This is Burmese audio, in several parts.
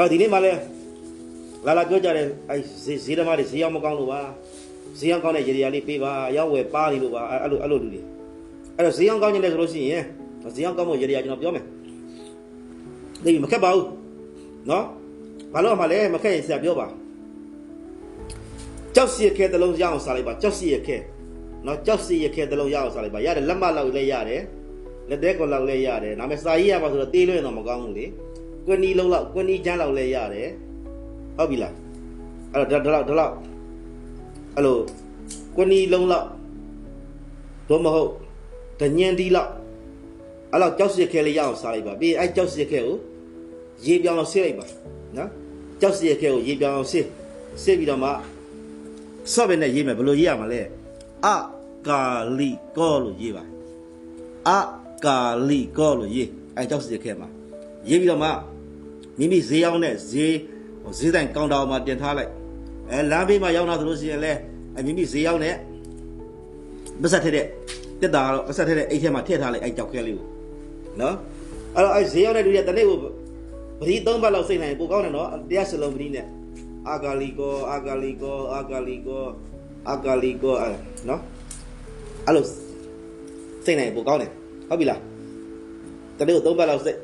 အော်ဒီနေ့မှလည်းလာလာပြောကြတယ်အဲဈေးဈေးသမားတွေဈေးရောက်မကောင်းလို့ပါဈေးရောက်ကောင်းတဲ့ရေရာလေးပေးပါအရောက်ဝယ်ပါနေလို့ပါအဲ့လိုအဲ့လိုလူတွေအဲ့တော့ဈေးရောက်ကောင်းနေတယ်ဆိုလို့ရှိရင်ဈေးရောက်ကောင်းဖို့ရေရာကျွန်တော်ပြောမယ်ဒီမခက်ပါဘူးနော်ဘာလို့မှလဲမခက်ရင်ဆရာပြောပါကြောက်စီရခဲတလုံးရအောင်စားလိုက်ပါကြောက်စီရခဲနော်ကြောက်စီရခဲတလုံးရအောင်စားလိုက်ပါရတယ်လက်မလောက်လည်းရတယ်လက်သေးကောလောက်လည်းရတယ်ဒါပေမဲ့စာရေးရပါဆိုတော့တေးလွင့်တော့မကောင်းဘူးလေ ကွနီလုံးလောက်ကွနီချမ်းလောက်လည်းရတယ်ဟုတ်ပြီလားအဲ့တော့ဒါတော့ဒါတော့အဲ့လိုကွနီလုံးလောက်တော့မဟုတ်တညင်ဒီလောက်အဲ့လောက်ကြောက်စီရခဲလေးရအောင်စားလိုက်ပါပြီးအဲ့ကြောက်စီရခဲကိုရေပြောင်းအောင်ဆေးလိုက်ပါနော်ကြောက်စီရခဲကိုရေပြောင်းအောင်ဆေးဆေးပြီးတော့မှဆော့ပဲနဲ့ရေးမယ်ဘယ်လိုရေးရမှာလဲအကာလီကောလို့ရေးပါအကာလီကောလို့ရေးအဲကြောက်စီခဲ့မှာရေးပြီးတော့မှ မိမိဈေးရောက်တဲ့ဈေးဟိုဈေးတိုင်းကောင်တာမှာတင်ထားလိုက်အဲလမ်းဘေးမှာရောက်လာသလိုရှိရင်လဲအဲမိမိဈေးရောက်တဲ့မဆက်ထက်တဲ့တက်တာကတော့မဆက်ထက်တဲ့အိတ်ထဲမှာထည့်ထားလိုက်အဲကြောက်ခဲလေးကိုနော်အဲ့တော့အဲဈေးရောက်တဲ့လူတွေတနေ့ကိုပရိသုံးဘတ်လောက်စိတ်နိုင်ပိုကောင်းတယ်နော်တရားစလုံးပရိနဲ့အာဂါလီကိုအာဂါလီကိုအာဂါလီကိုအာဂါလီကိုအဲ့နော်အဲ့လိုစိတ်နိုင်ပိုကောင်းတယ်ဟုတ်ပြီလားတနေ့ကိုသုံးပတ်လောက်စိတ်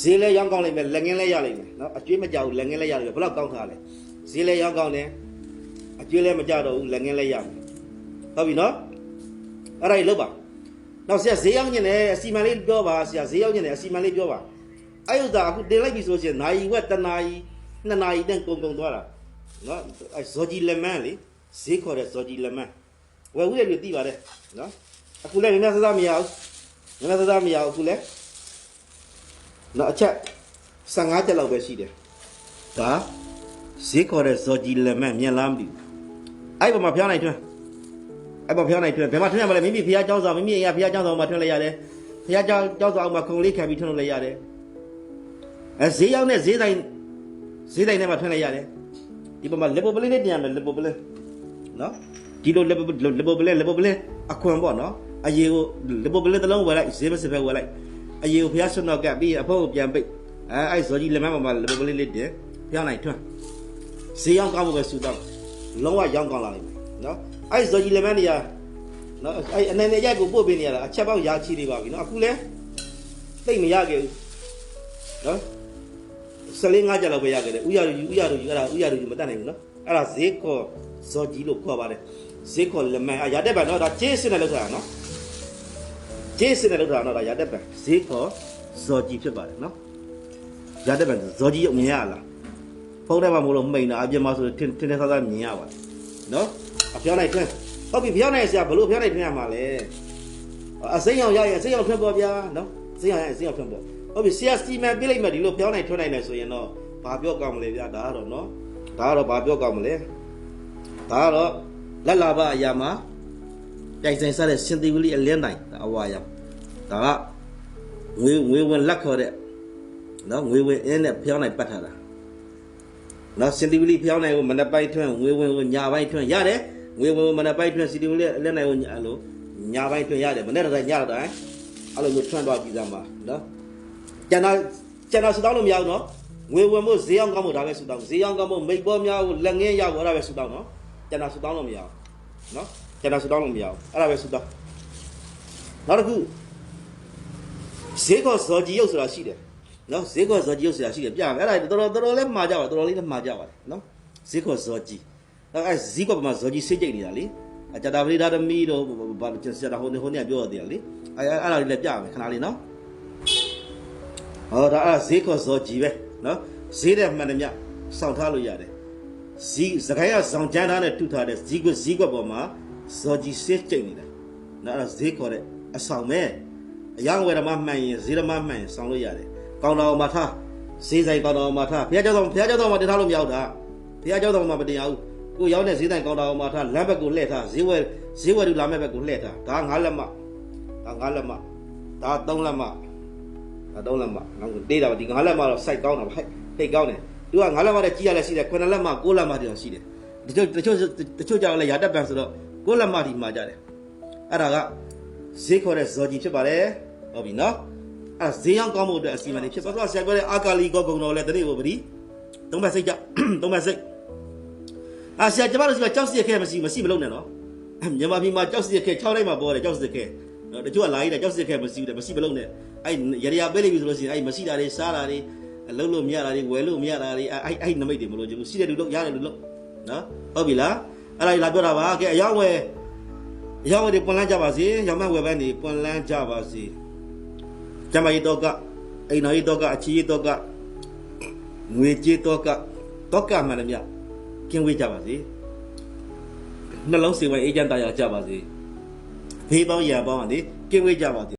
ဈေးလဲရောင်းကောင်းလိမ့်မယ်လက်ငင်းလဲရလိမ့်မယ်နော်အကျွေးမကြောက်ဘူးလက်ငင်းလဲရလိမ့်မယ်ဘယ်တော့ကောင်းထားလဲဈေးလဲရောင်းကောင်းတယ်အကျွေးလဲမကြတော့ဘူးလက်ငင်းလဲရမယ်ဟုတ်ပြီနော်အဲ့ဒါကြီးလုပ်ပါနောက်ဆရာဈေးရောက်ညင်တယ်အစီမံလေးပြောပါဆရာဈေးရောက်ညင်တယ်အစီမံလေးပြောပါအဲ့ဥစ္စာအခုတင်လိုက်ပြီဆိုရှင်နိုင်ဝက်တနာရီနှစ်နာရီတန်းကုန်ကုန်သွားတာနော်အဲ့ဇော်ကြီးလက်မန်းလေဈေးခေါ်တဲ့ဇော်ကြီးလက်မန်းဝယ်ဦးရလူသိပါတယ်နော်အခုလည်းနည်းနည်းစစမရဘူးနည်းနည်းစစမရဘူးအခုလည်း နော်အချက်15ချက်လောက်ပဲရှိတယ်ဒါဈေးခေါ်တဲ့ဇော်ကြီးလက်မန်းမြန်လားမသိဘူးအဲ့ပေါ်မှာဖျောင်းနိုင်ထွန်းအဲ့ပေါ်ဖျောင်းနိုင်ထွန်းဘယ်မှာထွန်းရမလဲမိမိဖះเจ้าဆောင်မိမိအိမ်ကဖះเจ้าဆောင်မှာထွန်းလိုက်ရတယ်ဖះเจ้าเจ้าဆောင်မှာခုံလေးခံပြီးထွန်းလို့လိုက်ရတယ်အဲဈေးရောက်တဲ့ဈေးတိုင်း ဈေးတိုင်းထဲမှာထွန်းလိုက်ရတယ်ဒီပေါ်မှာလက်ပေါ်ပလင်းနဲ့တင်ရမယ်လက်ပေါ်ပလင်းနော်ဒီလိုလက်ပေါ်လက်ပေါ်ပလင်းလက်ပေါ်ပလင်းအခွန်ပေါ့နော်အယေကိုလက်ပေါ်ပလင်းတစ်လုံးဝယ်လိုက်ဈေးမစစ်ပဲဝယ်လိုက် အယေကိုဖျားဆွတော့ကပ်ပြီးအဖို့ကိုပြန်ပိတ်အဲအဲ့ဇော်ကြီးလက်မပေါ်မှာလက်ပေါ်ပလင်းလေးတင်ဖျားနိုင်ထွန်းဈေးရောက်ကောင်းဖို့ပဲဆူတော့လုံးဝရောင်းကောင်းလာလိမ့်မယ်နော်အဲ့ဇော်ကြီးလက်မနေရနော်အဲ့အနေနဲ့ရိုက်ကိုပို့ပေးနေရတာအချက်ပေါက်ရာချီနေပါပြီနော်အခုလဲသိမ့်မရခဲ့ဘူးနော်14 5ကြလောက်ပဲရခဲ့တယ်ဥရလူဥရလူအဲ့ဒါဥရလူမတတ်နိုင်ဘူးနော်အဲ့ဒါဈေးခေါ်ဇော်ကြီးလို့ခေါ်ပါတယ်ဈေးခေါ်လက်မန်အရာတက်ပံနော်ဒါကျေးစင်းနဲ့လောက်ထားတာနော် ကျေးစင်းနဲ့လောက်ထားတာနော်ဒါရာတက်ပံဈေးခေါ်ဇော်ကြီးဖြစ်ပါတယ်နော်ရာတက်ပံဇော်ကြီးကိုမြင်ရလားဖုန်းထဲမှာမို့လို့မိန်တာအပြင်မှာဆိုထင်းထင်းထင်းဆားဆားမြင်ရပါတယ်နော်အပြောင်းလိုက်ထွန်းဟုတ်ပြီဖျောင်းနိုင်ဆရာဘလို့ဖျောင်းနိုင်ထွန်းရမှာလဲအစိမ်းအောင်ရရင်အစိမ်းအောင်ထွန်းပေါ်ဗျာနော်စိမ်းအောင်ရရင်စိမ်းအောင်ထွန်းပေါ်ဟုတ်ပြီဆရာစီမံပြလိုက်မယ်ဒီလိုပြောင်းနိုင်ထွန်းနိုင်တယ်ဆိုရင်တော့ဘာပြောကောင်းမလဲဗျာဒါကတော့နော်ဒါကတော့ဘာပြောကောင်းမလဲဒါကတော့လက်လာဘအရာမှာ တိုင်ဆိုင်စားတဲ့စင်တီဝလီအလင်းနိုင်အဝါရဒါကငွေငွေဝင်လက်ခေါ်တဲ့နော်ငွေဝင်အင်းနဲ့ဖျောင်းနိုင်ပတ်ထားတာနော်စင်တီဝလီဖျောင်းနိုင်ကိုမနက်ပိုင်းထွန်းငွေဝင်ကိုညာပိုင်းထွန်းရတယ်ငွေဝင်ကိုမနက်ပိုင်းထွန်းစင်တီဝလီအလင်းနိုင်ကိုအဲ့လိုညာပိုင်းထွန်းရတယ်မနေ့ကညတော့တိုင်းအဲ့လိုမျိုးထွန်းသွားပြီးသားမှာနော်ကျန်တာကျန်တာဆူတောင်းလို့မရဘူးနော်ငွေဝင်ဖို့ဈေးအောင်ကောင်းဖို့ဒါပဲဆူတောင်းဈေးအောင်ကောင်းဖို့မိတ်ပေါ်များကိုလက်ငင်းရဖို့အဲ့ဒါပဲဆူတောင်းနော်ကျန်တာဆူတောင်းလို့မရဘူးနော် ကျန်တာဆူတောင်းလို့မရဘူးအဲ့ဒါပဲဆူတောင်းနောက်တစ်ခုဈေးကောဇော်ကြီးရုပ်ဆိုတာရှိတယ်နော်ဈေးကောဇော်ကြီးရုပ်ဆိုတာရှိတယ်ပြမယ်အဲ့ဒါတော်တော်တော်တော်လေးမှာကြပါတော်တော်လေးလည်းမှာကြပါတယ်နော်ဈေးကောဇော်ကြီးအဲ့အဲ့ဈေးကောပမာဇော်ကြီးစိတ်ကြိတ်နေတာလေအကြတာပရိဒါသမီးတို့ဘာကျန်စတာဟိုနေဟိုနေပြောရတယ်လေအဲ့အဲ့အဲ့ဒါလေးလည်းပြမယ်ခဏလေးနော်ဟောဒါအဲ့ဈေးခေါ်ဇော်ကြီးပဲနော်ဈေးတဲ့မှန်တယ်မြစောင့်ထားလို့ရတယ်ဇီးစကိုင်းကဇောင်ကျန်းထားနဲ့တူထားတဲ့ဇီးကွဇီးကွပေါ်မှာ ဇော်ကြီးစစ်ကျိတ်နေတာနော်အဲ့ဒါဈေးခေါ်တဲ့အဆောင်ပဲအယောင်ဝယ်ဓမ္မမှန်ရင်ဈေးဓမ္မမှန်ရင်ဆောင်လို့ရတယ်ကောင်းတော်မှာထားဈေးဆိုင်ကောင်းတော်မှာထားဘုရားကျောင်းတော်ဘုရားကျောင်းတော်မှာတင်ထားလို့မရဘူးဒါဘုရားကျောင်းတော်မှာမတင်ရဘူးကိုရောက်တဲ့ဈေးဆိုင်ကောင်းတော်မှာထားလမ်းဘက်ကိုလှည့်ထားဈေးဝယ်ဈေးဝယ်လူလာမဲ့ဘက်ကိုလှည့်ထားဒါငါးလက်မဒါငါးလက်မဒါသုံးလက်မအတော့လက်မနောက်တေးတာပါဒီငါးလက်မတော့စိုက်ကောင်းတာပါဟဲ့ထိတ်ကောင်းတယ်သူကငါးလက်မတဲ့ကြီးရလဲရှိတယ်ခုနှစ်လက်မကိုးလက်မတောင်ရှိတယ်တချို့တချို့တချို့ကြောင်လဲရာတက်ပံဆိုတော့ ကိုးလက်မဒီမှာကြတယ်အဲ့ဒါကဈေးခေါ်တဲ့ဇော်ကြီးဖြစ်ပါတယ်ဟုတ်ပြီနော်အဲ့ဒါဈေးရောက်ကောင်းဖို့အတွက်အစီအမံတွေဖြစ်ပါတော့ဆရာပြောတဲ့အာကာလီကောဂုံတော်လဲတနေ့ကိုပတိသုံးဘက်စိတ်ကြောက်သုံးဘက်စိတ်အာဆရာကျမတို့စီကကြောက်စီရခဲမရှိမရှိမလုပ်နဲ့နော်မြန်မာပြည်မှာကြောက်စီရခဲ6တိုင်းမှာပေါ်တယ်ကြောက်စီရခဲနော်တချို့ကလာကြီးတယ်ကြောက်စီရခဲမရှိဘူးတယ်မရှိမလုပ်နဲ့အဲ့ရရပေးလိုက်ပြီဆိုလို့ရှိရင်အဲ့မရှိတာတွေစားတာတွေလုံးလို့မရတာတွေဝယ်လို့မရတာတွေအဲ့အဲ့နမိတ်တွေမလို့ချင်ဘူးရှိတဲ့လူလို့ရတယ်လူလို့နော်ဟုတ်ပြီလား အဲ့ဒါလာပြောတာပါကဲအယောင်းဝယ်အယောင်းဝယ်တွေပွန်လန်းကြပါစေရောင်းမဝယ်ပန်းတွေပွန်လန်းကြပါစေကျမကြီးတော့ကအိမ်တော်ကြီးတော့ကအချီကြီးတော့ကငွေကြေးတော့ကတော့ကမှန်တယ်မြကင်းဝေးကြပါစေနှလုံးစေဝဲအေးချမ်းတရားကြပါစေဖေးပေါင်းရံပေါင်းကနေကင်းဝေးကြပါစေ